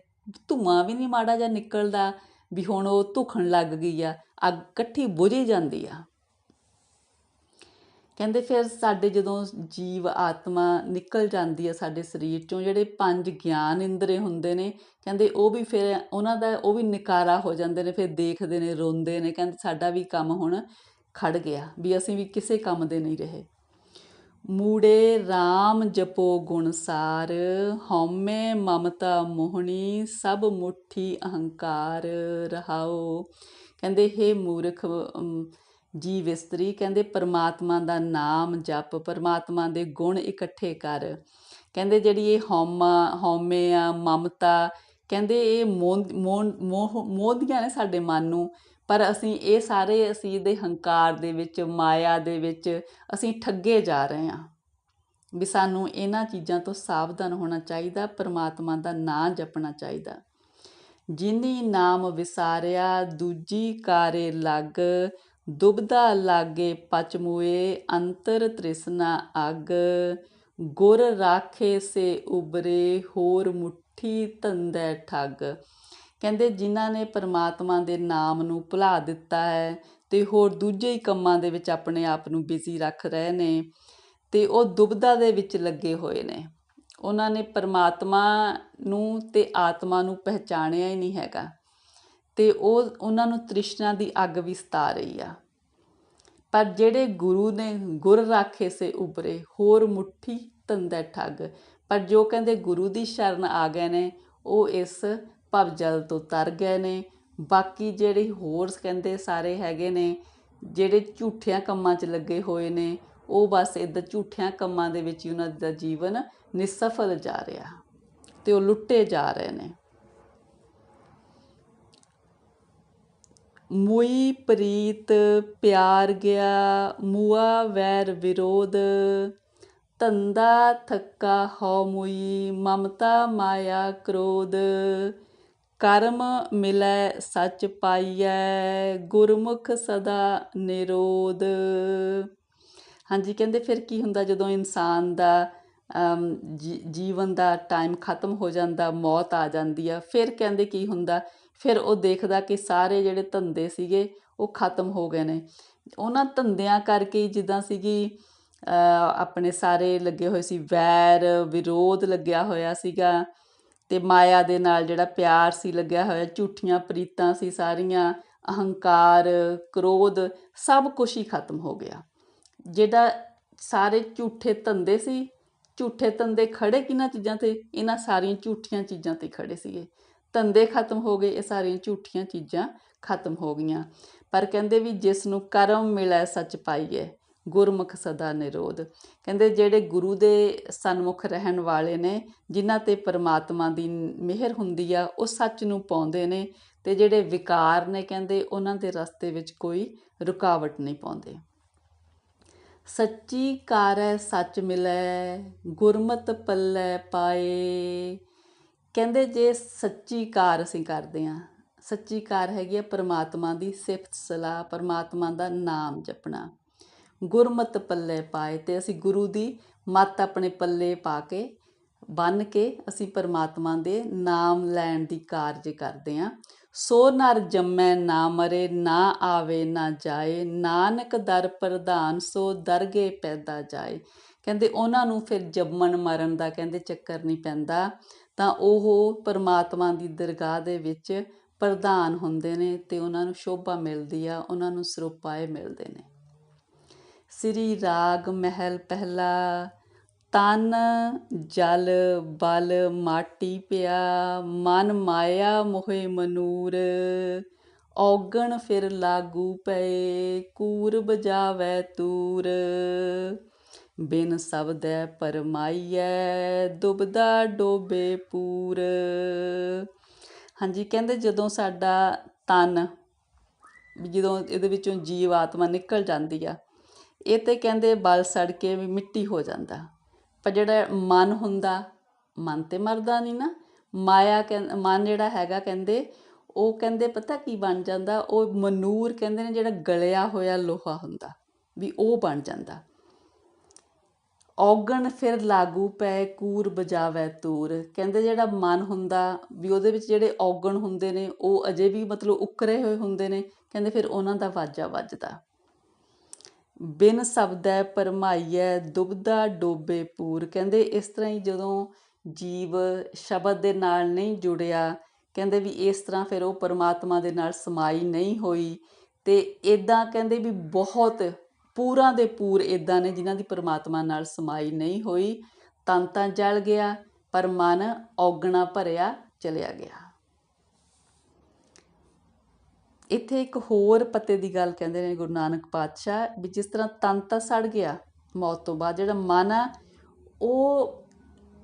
ਧੂਆਂ ਵੀ ਨਹੀਂ ਮਾੜਾ ਜਿਹਾ ਨਿਕਲਦਾ ਵੀ ਹੁਣ ਉਹ ਧੁਖਣ ਲੱਗ ਗਈ ਆ, ਅੱਗ ਇਕੱਠੀ ਬੁਝੀ ਜਾਂਦੀ ਆ। ਕਹਿੰਦੇ ਫਿਰ ਸਾਡੇ ਜਦੋਂ ਜੀਵ ਆਤਮਾ ਨਿਕਲ ਜਾਂਦੀ ਆ ਸਾਡੇ ਸਰੀਰ ਚੋਂ, ਜਿਹੜੇ ਪੰਜ ਗਿਆਨ ਇੰਦਰੇ ਹੁੰਦੇ ਨੇ, ਕਹਿੰਦੇ ਉਹ ਵੀ ਫਿਰ ਉਹਨਾਂ ਦਾ ਉਹ ਵੀ ਨਿਕਾਰਾ ਹੋ ਜਾਂਦੇ ਨੇ, ਫਿਰ ਦੇਖਦੇ ਨੇ, ਰੋਂਦੇ ਨੇ, ਕਹਿੰਦੇ ਸਾਡਾ ਵੀ ਕੰਮ ਹੁਣ ਖੜ ਗਿਆ ਵੀ ਅਸੀਂ ਵੀ ਕਿਸੇ ਕੰਮ ਦੇ ਨਹੀਂ ਰਹੇ। ਮੂੜੇ RAM ਜਪੋ ਗੁਣਸਾਰ ਹਉਮੈ ਮਮਤਾ ਮੋਹਣੀ, ਸਭ ਮੁਠੀ ਅਹੰਕਾਰ ਰਹਾਓ। ਕਹਿੰਦੇ हे ਮੂਰਖ ਜੀਵ ਇਸਤਰੀ ਕਹਿੰਦੇ ਪਰਮਾਤਮਾ ਦਾ ਨਾਮ ਜਪ, ਪਰਮਾਤਮਾ ਦੇ ਗੁਣ ਇਕੱਠੇ ਕਰ। ਕਹਿੰਦੇ ਜਿਹੜੀ ਇਹ ਹਉਮਾ, ਹਉਮੈ ਆ, ਮਮਤਾ, ਕਹਿੰਦੇ ਇਹ ਮੋਹ ਮੋਹਦੀਆਂ ਨੇ ਸਾਡੇ ਮਨ ਨੂੰ। ਪਰ ਅਸੀਂ ਇਹ ਸਾਰੇ ਅਸੀਂ ਦੇ ਹੰਕਾਰ ਦੇ ਵਿੱਚ, ਮਾਇਆ ਦੇ ਵਿੱਚ ਅਸੀਂ ਠੱਗੇ ਜਾ ਰਹੇ ਹਾਂ। ਵੀ ਸਾਨੂੰ ਇਹਨਾਂ ਚੀਜ਼ਾਂ ਤੋਂ ਸਾਵਧਾਨ ਹੋਣਾ ਚਾਹੀਦਾ, ਪਰਮਾਤਮਾ ਦਾ ਨਾਮ ਜਪਣਾ ਚਾਹੀਦਾ। ਜਿਨੀ ਨਾਮ ਵਿਸਾਰਿਆ, ਦੂਜੀ ਕਾਰੇ ਲੱਗ ਦੁਬਦਾ ਲਾਗੇ ਪਚਮੂਏ ਅੰਤਰ ਤ੍ਰਿਸ਼ਨਾ ਅਗ। ਗੁਰ ਰਾਖੇ ਸੇ ਉਬਰੇ, ਹੋਰ ਮੁਠੀ ਤੰਦੈ ਠੱਗ। ਕਹਿੰਦੇ ਜਿਨ੍ਹਾਂ ਨੇ ਪਰਮਾਤਮਾ ਦੇ ਨਾਮ ਨੂੰ ਭੁਲਾ ਦਿੱਤਾ ਹੈ ਤੇ ਹੋਰ ਦੂਜੇ ਹੀ ਕੰਮਾਂ ਦੇ ਵਿੱਚ ਆਪਣੇ ਆਪ ਨੂੰ ਬਿਜ਼ੀ ਰੱਖ ਰਹੇ ਨੇ ਤੇ ਉਹ ਦੁਬਦਾ ਦੇ ਵਿੱਚ ਲੱਗੇ ਹੋਏ ਨੇ। ਉਹਨਾਂ ਨੇ ਪਰਮਾਤਮਾ ਨੂੰ ਤੇ ਆਤਮਾ ਨੂੰ ਪਹਿਚਾਣਿਆ ਹੀ ਨਹੀਂ ਹੈਗਾ। ਤੇ ਉਹ ਉਹਨਾਂ ਨੂੰ ਤ੍ਰਿਸ਼ਨਾ ਦੀ ਅੱਗ ਵੀ ਸਤਾ ਰਹੀ ਆ। ਪਰ ਜਿਹੜੇ ਗੁਰੂ ਨੇ ਗੁਰ ਰਾਖੇ ਸੇ ਉਬਰੇ ਹੋਰ ਮੁੱਠੀ ਤੰਦਾ ਠੱਗ। ਪਰ ਜੋ ਕਹਿੰਦੇ ਗੁਰੂ ਦੀ ਸ਼ਰਨ ਆ ਗਏ ਨੇ, ਉਹ ਇਸ ਭਵ ਜਲ ਤੋਂ ਤਰ ਗਏ ਨੇ। ਬਾਕੀ ਜਿਹੜੇ ਹੋਰ ਕਹਿੰਦੇ ਸਾਰੇ ਹੈਗੇ ਨੇ, ਜਿਹੜੇ ਝੂਠਿਆਂ ਕੰਮਾਂ 'ਚ ਲੱਗੇ ਹੋਏ ਨੇ, ਉਹ ਬਸ ਇਦਾਂ ਝੂਠਿਆਂ ਕੰਮਾਂ ਦੇ ਵਿੱਚ ਹੀ ਉਹਨਾਂ ਦਾ ਜੀਵਨ ਨਿਸਫਲ ਜਾ ਰਿਹਾ ਤੇ ਉਹ ਲੁੱਟੇ ਜਾ ਰਹੇ ਨੇ। ਮੁਈ ਪ੍ਰੀਤ ਪਿਆਰ ਗਿਆ, ਮੂਆ ਵੈਰ ਵਿਰੋਧ। ਤੰਦਾ ਥੱਕਾ ਹੋ ਮੁਈ, ਮਮਤਾ ਮਾਇਆ ਕ੍ਰੋਧ। ਕਰਮ ਮਿਲੈ ਸੱਚ ਪਾਈਐ, ਗੁਰਮੁਖ ਸਦਾ ਨਿਰੋਧ। ਹਾਂਜੀ, ਕਹਿੰਦੇ ਫਿਰ ਕੀ ਹੁੰਦਾ ਜਦੋਂ ਇਨਸਾਨ ਦਾ ਜੀਵਨ ਦਾ ਟਾਈਮ ਖਤਮ ਹੋ ਜਾਂਦਾ, ਮੌਤ ਆ ਜਾਂਦੀ ਆ, ਫਿਰ ਕਹਿੰਦੇ ਕੀ ਹੁੰਦਾ? ਫਿਰ ਉਹ ਦੇਖਦਾ ਕਿ ਸਾਰੇ ਜਿਹੜੇ ਧੰਦੇ ਸੀਗੇ ਉਹ ਖਤਮ ਹੋ ਗਏ ਨੇ। ਉਹਨਾਂ ਧੰਦਿਆਂ ਕਰਕੇ ਜਿੱਦਾਂ ਸੀਗੀ ਆਪਣੇ ਸਾਰੇ ਲੱਗੇ ਹੋਏ ਸੀ, ਵੈਰ, ਵਿਰੋਧ ਲੱਗਿਆ ਹੋਇਆ ਸੀਗਾ ਤੇ ਮਾਇਆ ਦੇ ਨਾਲ ਜਿਹੜਾ ਪਿਆਰ ਸੀ ਲੱਗਿਆ ਹੋਇਆ, ਝੂਠੀਆਂ ਪ੍ਰੀਤਾਂ ਸੀ ਸਾਰੀਆਂ, ਅਹੰਕਾਰ, ਕ੍ਰੋਧ, ਸਭ ਕੁਝ ਹੀ ਖਤਮ ਹੋ ਗਿਆ। ਜਿਹੜਾ ਸਾਰੇ ਝੂਠੇ ਧੰਦੇ ਸੀ, ਝੂਠੇ ਧੰਦੇ ਖੜੇ ਕਿਹਨਾਂ ਚੀਜ਼ਾਂ ਤੇ? ਇਹਨਾਂ ਸਾਰੀਆਂ ਝੂਠੀਆਂ ਚੀਜ਼ਾਂ ਤੇ ਖੜੇ ਸੀਗੇ। ਧੰਦੇ ਖਤਮ ਹੋ ਗਏ, ਇਹ ਸਾਰੀਆਂ ਝੂਠੀਆਂ ਚੀਜ਼ਾਂ ਖਤਮ ਹੋ ਗਈਆਂ। ਪਰ ਕਹਿੰਦੇ ਵੀ ਜਿਸ ਨੂੰ ਕਰਮ ਮਿਲੈ ਸੱਚ ਪਾਈਏ ਗੁਰਮੁਖ ਸਦਾ ਨਿਰੋਧ। ਕਹਿੰਦੇ ਜਿਹੜੇ ਗੁਰੂ ਦੇ ਸਨਮੁਖ ਰਹਿਣ ਵਾਲੇ ਨੇ, ਜਿਨ੍ਹਾਂ ਤੇ ਪਰਮਾਤਮਾ ਦੀ ਮਿਹਰ ਹੁੰਦੀ ਆ, ਉਹ ਸੱਚ ਨੂੰ ਪਾਉਂਦੇ ਨੇ ਤੇ ਜਿਹੜੇ ਵਿਕਾਰ ਨੇ ਕਹਿੰਦੇ, ਉਹਨਾਂ ਦੇ ਰਸਤੇ ਵਿੱਚ ਕੋਈ ਰੁਕਾਵਟ ਨਹੀਂ ਪਾਉਂਦੇ। ਸੱਚੀ ਕਾਰੈ ਸੱਚ ਮਿਲੈ, ਗੁਰਮਤ ਪੱਲੇ ਪਾਏ। ਕਹਿੰਦੇ ਜੇ ਸੱਚੀ ਕਾਰ ਅਸੀਂ ਕਰਦੇ ਹਾਂ, ਸੱਚੀ ਕਾਰ ਹੈਗੀ ਹੈ ਪਰਮਾਤਮਾ ਦੀ ਸਿਫਤ ਸਲਾਹ, ਪਰਮਾਤਮਾ ਦਾ ਨਾਮ ਜਪਣਾ। ਗੁਰਮਤ ਪੱਲੇ ਪਾਏ ਤੇ ਅਸੀਂ ਗੁਰੂ ਦੀ ਮੱਤ ਆਪਣੇ ਪੱਲੇ ਪਾ ਕੇ, ਬੰਨ ਕੇ ਅਸੀਂ ਪਰਮਾਤਮਾ ਦੇ ਨਾਮ ਲੈਣ ਦੀ ਕਾਰਜ ਕਰਦੇ ਆ ਸੋ ਨਰ ਜੰਮੈ ਨਾ ਮਰੇ, ਨਾ ਆਵੇ, ਨਾ ਜਾਏ। ਨਾਨਕ ਦਰ ਪ੍ਰਧਾਨ, ਸੋ ਦਰਗੇ ਪੈਦਾ ਜਾਏ। ਕਹਿੰਦੇ ਉਹਨਾਂ ਨੂੰ ਫਿਰ ਜੰਮਣ ਮਰਨ ਦਾ ਕਹਿੰਦੇ ਚੱਕਰ ਨਹੀਂ ਪੈਂਦਾ। ਤਾਂ ਉਹ ਪਰਮਾਤਮਾ ਦੀ ਦਰਗਾਹ ਦੇ ਵਿੱਚ ਪ੍ਰਧਾਨ ਹੁੰਦੇ ਨੇ ਤੇ ਉਹਨਾਂ ਨੂੰ ਸ਼ੋਭਾ ਮਿਲਦੀ ਆ, ਉਹਨਾਂ ਨੂੰ ਸਰੋਪਾਏ ਮਿਲਦੇ ਨੇ। ਸ੍ਰੀ ਰਾਗ ਮਹਿਲ ਪਹਿਲਾ, ਤਨ, ਜਲ, ਬਲ, ਮਾਟੀ ਪਿਆ, ਮਨ ਮਾਇਆ ਮੋਹਿ ਮਨੂਰ, ਔਗਣ ਫਿਰ ਲਾਗੂ ਪਏ ਕੂਰ ਬਜਾਵੈ ਤੂਰ। ਬਿਨ ਸਬਦੈ ਪਰਮਾਈਐ, ਦੁਬਦਾ ਡੋਬੇ ਪੂਰ। ਹਾਂਜੀ, ਕਹਿੰਦੇ ਜਦੋਂ ਸਾਡਾ ਤਨ ਜਦੋਂ ਇਹਦੇ ਵਿੱਚੋਂ ਜੀਵ ਆਤਮਾ ਨਿਕਲ ਜਾਂਦੀ ਆ, ਇਹ ਤੇ ਕਹਿੰਦੇ ਬਲ ਸੜ ਕੇ ਵੀ ਮਿੱਟੀ ਹੋ ਜਾਂਦਾ। ਪਰ ਜਿਹੜਾ ਮਨ ਹੁੰਦਾ, ਮਨ ਤੇ ਮਰਦਾ ਨਹੀਂ ਨਾ, ਮਾਇਆ ਮਨ ਜਿਹੜਾ ਹੈਗਾ ਕਹਿੰਦੇ, ਉਹ ਕਹਿੰਦੇ ਪਤਾ ਕੀ ਬਣ ਜਾਂਦਾ, ਉਹ ਮਨੂਰ ਕਹਿੰਦੇ ਨੇ ਜਿਹੜਾ ਗਲਿਆ ਹੋਇਆ ਲੋਹਾ ਹੁੰਦਾ, ਵੀ ਉਹ ਬਣ ਜਾਂਦਾ। ਔਗਣ ਫਿਰ ਲਾਗੂ ਪੈ, ਕੂਰ ਬਜਾਵੇ ਤੂਰ। ਕਹਿੰਦੇ ਜਿਹੜਾ ਮਨ ਹੁੰਦਾ ਵੀ ਉਹਦੇ ਵਿੱਚ ਜਿਹੜੇ ਔਗਣ ਹੁੰਦੇ ਨੇ, ਉਹ ਅਜੇ ਵੀ ਮਤਲਬ ਉੱਕਰੇ ਹੋਏ ਹੁੰਦੇ ਨੇ, ਕਹਿੰਦੇ ਫਿਰ ਉਹਨਾਂ ਦਾ ਵਾਜਾ ਵੱਜਦਾ। ਬਿਨ ਸਬਦੈ ਪਰਮਾਈਐ, ਦੁਬਦਾ ਡੋਬੇ ਪੂਰ। ਕਹਿੰਦੇ ਇਸ ਤਰ੍ਹਾਂ ਹੀ ਜਦੋਂ ਜੀਵ ਸ਼ਬਦ ਦੇ ਨਾਲ ਨਹੀਂ ਜੁੜਿਆ, ਕਹਿੰਦੇ ਵੀ ਇਸ ਤਰ੍ਹਾਂ ਫਿਰ ਉਹ ਪਰਮਾਤਮਾ ਦੇ ਨਾਲ ਸਮਾਈ ਨਹੀਂ ਹੋਈ। ਤੇ ਇਦਾਂ ਕਹਿੰਦੇ ਵੀ ਬਹੁਤ ਪੂਰਾਂ ਦੇ ਪੂਰ ਇਦਾਂ ਨੇ ਜਿਨ੍ਹਾਂ ਦੀ ਪਰਮਾਤਮਾ ਨਾਲ ਸਮਾਈ ਨਹੀਂ ਹੋਈ। ਤਨ ਤਾਂ ਜਲ ਗਿਆ, ਪਰ ਮਨ ਔਗਣਾ ਭਰਿਆ ਚਲਿਆ ਗਿਆ। ਇੱਥੇ ਇੱਕ ਹੋਰ ਪਤੇ ਦੀ ਗੱਲ ਕਹਿੰਦੇ ਨੇ ਗੁਰੂ ਨਾਨਕ ਪਾਤਸ਼ਾਹ ਵੀ ਜਿਸ ਤਰ੍ਹਾਂ ਤਨ ਤਾਂ ਸੜ ਗਿਆ ਮੌਤ ਤੋਂ ਬਾਅਦ, ਜਿਹੜਾ ਮਨ ਆ, ਉਹ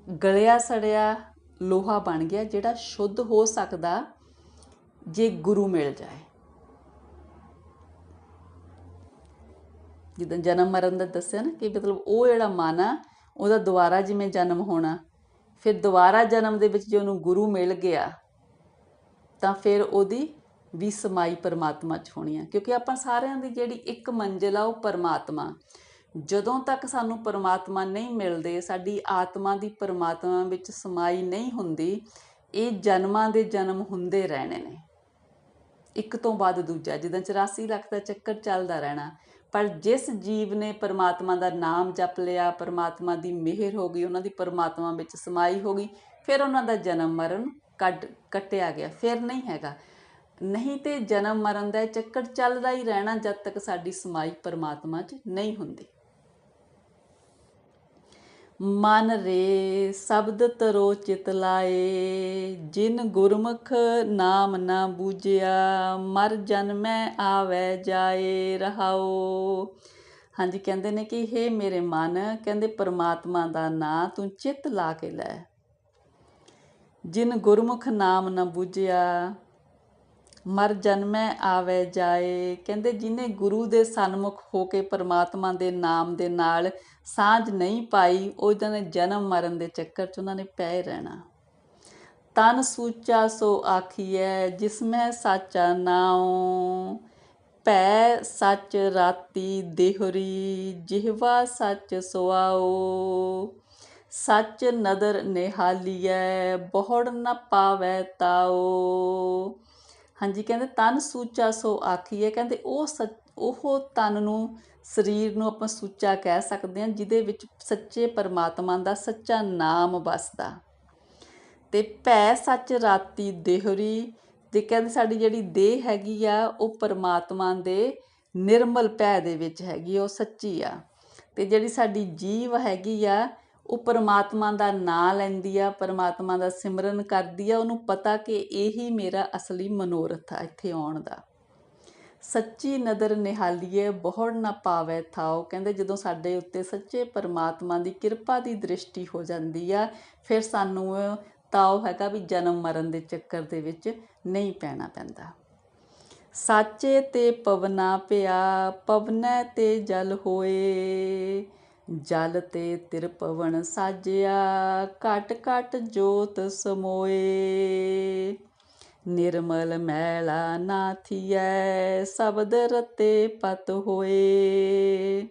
ਗਲਿਆ ਸੜਿਆ, ਲੋਹਾ ਬਣ ਗਿਆ, ਜਿਹੜਾ ਸ਼ੁੱਧ ਹੋ ਸਕਦਾ ਜੇ ਗੁਰੂ ਮਿਲ ਜਾਏ। ਜਿੱਦਾਂ ਜਨਮ ਮਰਨ ਦਾ ਦੱਸਿਆ ਨਾ ਕਿ ਮਤਲਬ ਉਹ ਜਿਹੜਾ ਮਨ ਆ, ਉਹਦਾ ਦੁਬਾਰਾ ਜਿਵੇਂ ਜਨਮ ਹੋਣਾ, ਫਿਰ ਦੁਬਾਰਾ ਜਨਮ ਦੇ ਵਿੱਚ ਜੇ ਉਹਨੂੰ ਗੁਰੂ ਮਿਲ ਗਿਆ, ਤਾਂ ਫਿਰ ਉਹਦੀ ਵੀ ਸਮਾਈ ਪਰਮਾਤਮਾ 'ਚ ਹੋਣੀ ਆ। ਕਿਉਂਕਿ ਆਪਾਂ ਸਾਰਿਆਂ ਦੀ ਜਿਹੜੀ ਇੱਕ ਮੰਜ਼ਿਲ ਆ, ਉਹ ਪਰਮਾਤਮਾ। ਜਦੋਂ ਤੱਕ ਸਾਨੂੰ ਪਰਮਾਤਮਾ ਨਹੀਂ ਮਿਲਦੇ, ਸਾਡੀ ਆਤਮਾ ਦੀ ਪਰਮਾਤਮਾ ਵਿੱਚ ਸਮਾਈ ਨਹੀਂ ਹੁੰਦੀ, ਇਹ ਜਨਮਾਂ ਦੇ ਜਨਮ ਹੁੰਦੇ ਰਹਿਣੇ ਨੇ। ਇੱਕ ਤੋਂ ਬਾਅਦ ਦੂਜਾ, ਜਿੱਦਾਂ 84 ਲੱਖ ਦਾ ਚੱਕਰ ਚੱਲਦਾ ਰਹਿਣਾ ਪਰ ਜਿਸ ਜੀਵ ਨੇ ਪਰਮਾਤਮਾ ਦਾ ਨਾਮ ਜਪ ਲਿਆ, ਪਰਮਾਤਮਾ ਦੀ ਮਿਹਰ ਹੋ ਗਈ, ਉਹਨਾਂ ਦੀ ਪਰਮਾਤਮਾ ਵਿੱਚ ਸਮਾਈ ਹੋ ਗਈ, ਫਿਰ ਉਹਨਾਂ ਦਾ ਜਨਮ ਮਰਨ ਕੱਟ ਕੱਟਿਆ ਗਿਆ, ਫਿਰ ਨਹੀਂ ਹੈਗਾ। ਨਹੀਂ ਤੇ ਜਨਮ ਮਰਨ ਦਾ ਚੱਕਰ ਚੱਲਦਾ ਹੀ ਰਹਿਣਾ ਜਦ ਤੱਕ ਸਾਡੀ ਸਮਾਈ ਪਰਮਾਤਮਾ 'ਚ ਨਹੀਂ ਹੁੰਦੀ। ਮਨ ਰੇ ਸ਼ਬਦ ਤਰੋ ਚਿਤ ਲਾਏ। ਜਿਨ ਗੁਰਮੁਖ ਨਾਮ ਨਾ ਬੂਝਿਆ, ਮਰ ਜਨਮੈ ਆਵੇ ਜਾਏ ਰਹਾਓ ਹਾਂਜੀ, ਕਹਿੰਦੇ ਨੇ ਕਿ हे ਮੇਰੇ ਮਨ, ਕਹਿੰਦੇ ਪਰਮਾਤਮਾ ਦਾ ਨਾਂ ਤੂੰ ਚਿੱਤ ਲਾ ਕੇ ਲੈ। ਜਿਨ ਗੁਰਮੁਖ ਨਾਮ ਨਾ ਬੂਝਿਆ, ਮਰ ਜਨਮੈ ਆਵੇ ਜਾਏ। ਕਹਿੰਦੇ ਜਿਨੇ ਗੁਰੂ ਦੇ ਸਨਮੁਖ ਹੋ ਕੇ ਪਰਮਾਤਮਾ ਦੇ ਨਾਮ ਦੇ ਨਾਲ ਸਾਂਝ ਨਹੀਂ ਪਾਈ ਉਹਨਾਂ ਨੇ ਜਨਮ ਮਰਨ ਦੇ ਚੱਕਰ 'ਚ ਉਹਨਾਂ ਨੇ ਪੈ ਰਹਿਣਾ। ਤਨ ਸੂਚਾ ਸੋ ਆਖੀਐ ਜਿਸਮੈ ਸਾਚਾ ਨਾਉ। ਭੈ ਸੱਚ ਰਾਤੀ ਦੇਹਰੀ, ਜਿਹਵਾ ਸੱਚ ਸੁਆਓ ਸੱਚ ਨਦਰ ਨਿਹਾਲੀਐ, ਬਹੁੜ ਨ ਪਾਵੈ ਤਾਓ ਹਾਂਜੀ, ਕਹਿੰਦੇ ਤਨ ਸੂਚਾ ਸੋ ਆਖੀਏ ਕਹਿੰਦੇ ਉਹ ਉਹ ਤਨ ਨੂੰ ਸਰੀਰ ਨੂੰ ਆਪਾਂ ਸੁੱਚਾ ਕਹਿ ਸਕਦੇ ਹਾਂ ਜਿਹਦੇ ਵਿੱਚ ਸੱਚੇ ਪਰਮਾਤਮਾ ਦਾ ਸੱਚਾ ਨਾਮ ਵਸਦਾ। ਤੇ ਭੈ ਸੱਚ ਰਾਤੀ ਦੇਹਰੀ ਤੇ ਕਹਿੰਦੇ ਸਾਡੀ ਜਿਹੜੀ ਦੇਹ ਹੈਗੀ ਆ ਉਹ ਪਰਮਾਤਮਾ ਦੇ ਨਿਰਮਲ ਭੈ ਦੇ ਵਿੱਚ ਹੈਗੀ ਆ, ਉਹ ਸੱਚੀ ਆ। ਤੇ ਜਿਹੜੀ ਸਾਡੀ ਜੀਵ ਹੈਗੀ ਆ ਉਹ ਪਰਮਾਤਮਾ ਦਾ ਨਾਂ ਲੈਂਦੀ ਆ ਪਰਮਾਤਮਾ ਦਾ ਸਿਮਰਨ ਕਰਦੀ ਆ ਉਹਨੂੰ ਪਤਾ ਕਿ ਇਹੀ ਮੇਰਾ ਅਸਲੀ ਮਨੋਰਥ ਆ ਇੱਥੇ ਆਉਣ ਦਾ। ਸੱਚੀ ਨਦਰ ਨਿਹਾਲੀਏ, ਬਹੁੜ ਨਾ ਪਾਵੇ ਥਾਓ ਕਹਿੰਦੇ ਜਦੋਂ ਸਾਡੇ ਉੱਤੇ ਸੱਚੇ ਪਰਮਾਤਮਾ ਦੀ ਕਿਰਪਾ ਦੀ ਦ੍ਰਿਸ਼ਟੀ ਹੋ ਜਾਂਦੀ ਆ, ਫਿਰ ਸਾਨੂੰ ਇਹ ਤਾਓ ਹੈਗਾ ਵੀ ਜਨਮ ਮਰਨ ਦੇ ਚੱਕਰ ਦੇ ਵਿੱਚ ਨਹੀਂ ਪੈਣਾ ਪੈਂਦਾ। ਸਾਚੇ ਤੇ ਪਵਨਾ ਪਿਆ, ਪਵਨੈ ਤੇ ਜਲ ਹੋਏ। ਜਲ ਤੇ ਤਿਰਪਵਨ ਸਾਜਿਆ, ਘਟ ਘਟ ਜੋਤ ਸਮੋਏ। ਨਿਰਮਲ ਮੈਲਾ ਨਾ ਥੀਐ, ਸ਼ਬਦ ਰਤੇ ਪਤ ਹੋਏ।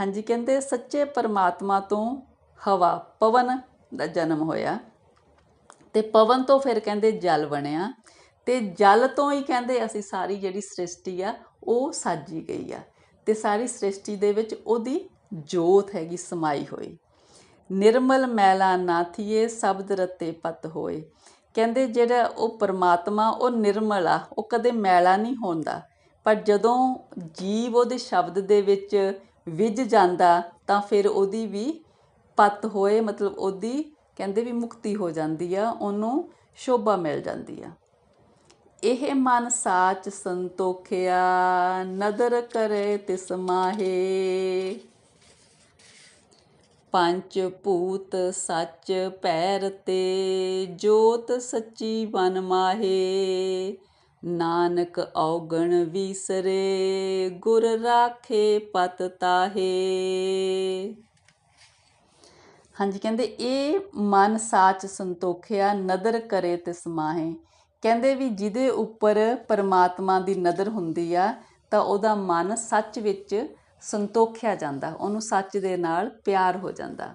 ਹਾਂਜੀ, ਕਹਿੰਦੇ ਸੱਚੇ ਪਰਮਾਤਮਾ ਤੋਂ ਹਵਾ, ਪਵਨ ਦਾ ਜਨਮ ਹੋਇਆ। ਤੇ ਪਵਨ ਤੋਂ ਫਿਰ ਕਹਿੰਦੇ ਜਲ ਬਣਿਆ। ਤੇ ਜਲ ਤੋਂ ਹੀ ਕਹਿੰਦੇ ਅਸੀਂ ਸਾਰੀ ਜਿਹੜੀ ਸ੍ਰਿਸ਼ਟੀ ਆ, ਉਹ ਸਾਜੀ ਗਈ ਆ। ਤੇ ਸਾਰੀ ਸ੍ਰਿਸ਼ਟੀ ਦੇ ਵਿੱਚ ਉਹਦੀ ਜੋਤ ਹੈਗੀ, ਸਮਾਈ ਹੋਈ। ਨਿਰਮਲ ਮੈਲਾ ਨਾਥੀਏ ਸ਼ਬਦ ਰਤੇ ਪਤ ਹੋਏ। ਕਹਿੰਦੇ ਜਿਹੜਾ ਉਹ ਪਰਮਾਤਮਾ, ਉਹ ਨਿਰਮਲ ਆ, ਉਹ ਕਦੇ ਮੈਲਾ ਨਹੀਂ ਹੁੰਦਾ। ਪਰ ਜਦੋਂ ਜੀਵ ਉਹਦੇ ਸ਼ਬਦ ਦੇ ਵਿੱਚ ਵਿਝ ਜਾਂਦਾ, ਤਾਂ ਫਿਰ ਉਹਦੀ ਵੀ ਪਤ ਹੋਏ, ਮਤਲਬ ਉਹਦੀ ਕਹਿੰਦੇ ਵੀ ਮੁਕਤੀ ਹੋ ਜਾਂਦੀ ਆ, ਉਹਨੂੰ ਸ਼ੋਭਾ ਮਿਲ ਜਾਂਦੀ ਆ। ਇਹ ਮਨ ਸਾਚ ਸੰਤੋਖਿਆ, ਨਦਰ ਕਰੇ ਤਿਸ ਮਾਹੇ। ਪੰਚ ਭੂਤ ਸੱਚ ਪੈਰ ਤੇ ਜੋਤ ਸੱਚੀ ਬਨ ਮਾਹੇ। ਨਾਨਕ ਔਗਣ ਵੀਸਰੇ, ਗੁਰ ਰਾਖੇ ਪਤ ਤਾਹੇ। ਹਾਂਜੀ, ਕਹਿੰਦੇ ਇਹ ਮਨ ਸਾਚ ਸੰਤੋਖਿਆ, ਨਦਰ ਕਰੇ ਤਿਸ ਮਾਹੇ। ਕਹਿੰਦੇ ਵੀ ਜਿਹਦੇ ਉੱਪਰ ਪਰਮਾਤਮਾ ਦੀ ਨਜ਼ਰ ਹੁੰਦੀ ਆ, ਤਾਂ ਉਹਦਾ ਮਨ ਸੱਚ ਵਿੱਚ ਸੰਤੋਖਿਆ ਜਾਂਦਾ, ਉਹਨੂੰ ਸੱਚ ਦੇ ਨਾਲ ਪਿਆਰ ਹੋ ਜਾਂਦਾ।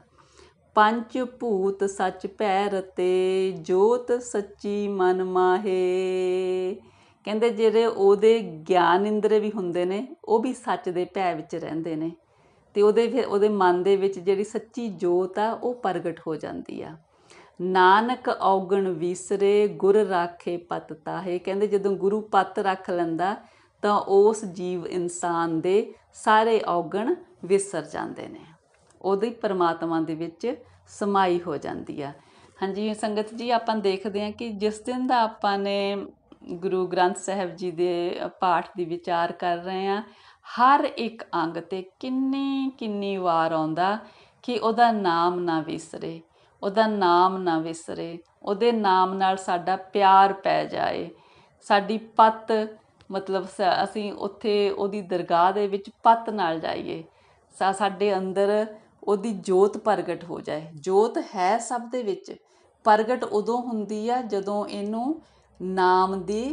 ਪੰਜ ਭੂਤ ਸੱਚ ਭੈ ਰਤੇ ਜੋਤ ਸੱਚੀ ਮਨ ਮਾਹੇ। ਕਹਿੰਦੇ ਜਿਹੜੇ ਉਹਦੇ ਗਿਆਨ ਇੰਦਰੇ ਵੀ ਹੁੰਦੇ ਨੇ, ਉਹ ਵੀ ਸੱਚ ਦੇ ਭੈ ਵਿੱਚ ਰਹਿੰਦੇ ਨੇ। ਤੇ ਉਹਦੇ ਫਿਰ, ਉਹਦੇ ਮਨ ਦੇ ਵਿੱਚ ਜਿਹੜੀ ਸੱਚੀ ਜੋਤ ਆ, ਉਹ ਪ੍ਰਗਟ ਹੋ ਜਾਂਦੀ ਆ। ਨਾਨਕ ਔਗਣ ਵਿਸਰੇ, ਗੁਰ ਰਾਖੇ ਪਤ ਤਾਹੇ। ਕਹਿੰਦੇ ਜਦੋਂ ਗੁਰੂ ਪਤ ਰੱਖ ਲੈਂਦਾ ਤਾਂ ਉਸ ਜੀਵ ਇਨਸਾਨ ਦੇ ਸਾਰੇ ਔਗਣ ਵਿਸਰ ਜਾਂਦੇ ਨੇ। ਉਹਦੀ ਪਰਮਾਤਮਾ ਦੇ ਵਿੱਚ ਸਮਾਈ ਹੋ ਜਾਂਦੀ ਆ। ਹਾਂਜੀ, ਸੰਗਤ ਜੀ, ਆਪਾਂ ਦੇਖਦੇ ਹਾਂ ਕਿ ਜਿਸ ਦਿਨ ਦਾ ਆਪਾਂ ਨੇ ਗੁਰੂ ਗ੍ਰੰਥ ਸਾਹਿਬ ਜੀ ਦੇ ਪਾਠ ਦੀ ਵਿਚਾਰ ਕਰ ਰਹੇ ਆ ਹਰ ਇੱਕ ਅੰਗ ਤੇ ਕਿੰਨੀ ਕਿੰਨੀ ਵਾਰ ਆਉਂਦਾ ਕਿ ਉਹਦਾ ਨਾਮ ਨਾ ਵਿਸਰੇ, ਉਹਦਾ ਨਾਮ ਨਾ ਵਿਸਰੇ, ਉਹਦੇ ਨਾਮ ਨਾਲ ਸਾਡਾ ਪਿਆਰ ਪੈ ਜਾਏ, ਸਾਡੀ ਪਤ ਮਤਲਬ ਅਸੀਂ ਉੱਥੇ ਉਹਦੀ ਦਰਗਾਹ ਦੇ ਵਿੱਚ ਪੱਤ ਨਾਲ ਜਾਈਏ। ਸਾਡੇ ਅੰਦਰ ਉਹਦੀ ਜੋਤ ਪ੍ਰਗਟ ਹੋ ਜਾਏ। ਜੋਤ ਹੈ ਸਭ ਦੇ ਵਿੱਚ। ਪ੍ਰਗਟ ਉਦੋਂ ਹੁੰਦੀ ਆ ਜਦੋਂ ਇਹਨੂੰ ਨਾਮ ਦੀ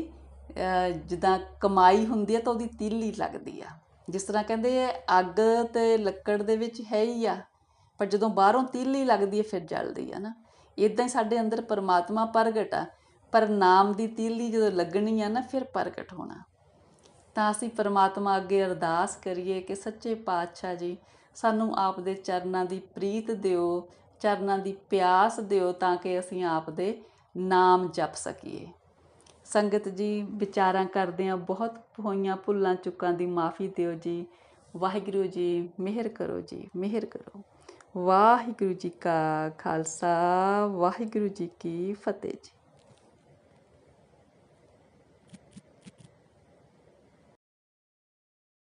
ਜਿੱਦਾਂ ਕਮਾਈ ਹੁੰਦੀ ਆ ਤਾਂ ਉਹਦੀ ਤੀਲੀ ਲੱਗਦੀ ਆ। ਜਿਸ ਤਰ੍ਹਾਂ ਕਹਿੰਦੇ ਅੱਗ ਤੇ ਲੱਕੜ ਦੇ ਵਿੱਚ ਹੈ ਹੀ ਆ, ਪਰ ਜਦੋਂ ਬਾਹਰੋਂ ਤੀਲੀ ਲੱਗਦੀ ਹੈ ਫਿਰ ਜਲਦੀ ਆ ਨਾ। ਇਦਾਂ ਹੀ ਸਾਡੇ ਅੰਦਰ ਪਰਮਾਤਮਾ ਪ੍ਰਗਟ ਆ। ਪਰ ਨਾਮ ਦੀ ਤੀਲੀ ਜਦੋਂ ਲੱਗਣੀ ਆ ਨਾ, ਫਿਰ ਪ੍ਰਗਟ ਹੋਣਾ। ਤਾਂ ਅਸੀਂ ਪਰਮਾਤਮਾ ਅੱਗੇ ਅਰਦਾਸ ਕਰੀਏ ਕਿ ਸੱਚੇ ਪਾਤਸ਼ਾਹ ਜੀ, ਸਾਨੂੰ ਆਪ ਦੇ ਚਰਨਾਂ ਦੀ ਪ੍ਰੀਤ ਦਿਓ, ਚਰਨਾਂ ਦੀ ਪਿਆਸ ਦਿਓ ਤਾਂ ਕਿ ਅਸੀਂ ਆਪ ਦੇ ਨਾਮ ਜਪ ਸਕੀਏ। ਸੰਗਤ ਜੀ, ਵਿਚਾਰਾਂ ਕਰਦੇ ਆ ਬਹੁਤ ਹੋਈਆਂ ਭੁੱਲਾਂ ਚੁੱਕਾਂ ਦੀ ਮਾਫੀ ਦਿਓ ਜੀ। ਵਾਹਿਗੁਰੂ ਜੀ, ਮਿਹਰ ਕਰੋ ਜੀ, ਮਿਹਰ ਕਰੋ। ਵਾਹਿਗੁਰੂ ਜੀ ਕਾ ਖਾਲਸਾ, ਵਾਹਿਗੁਰੂ ਜੀ ਕੀ ਫਤਿਹ ਜੀ।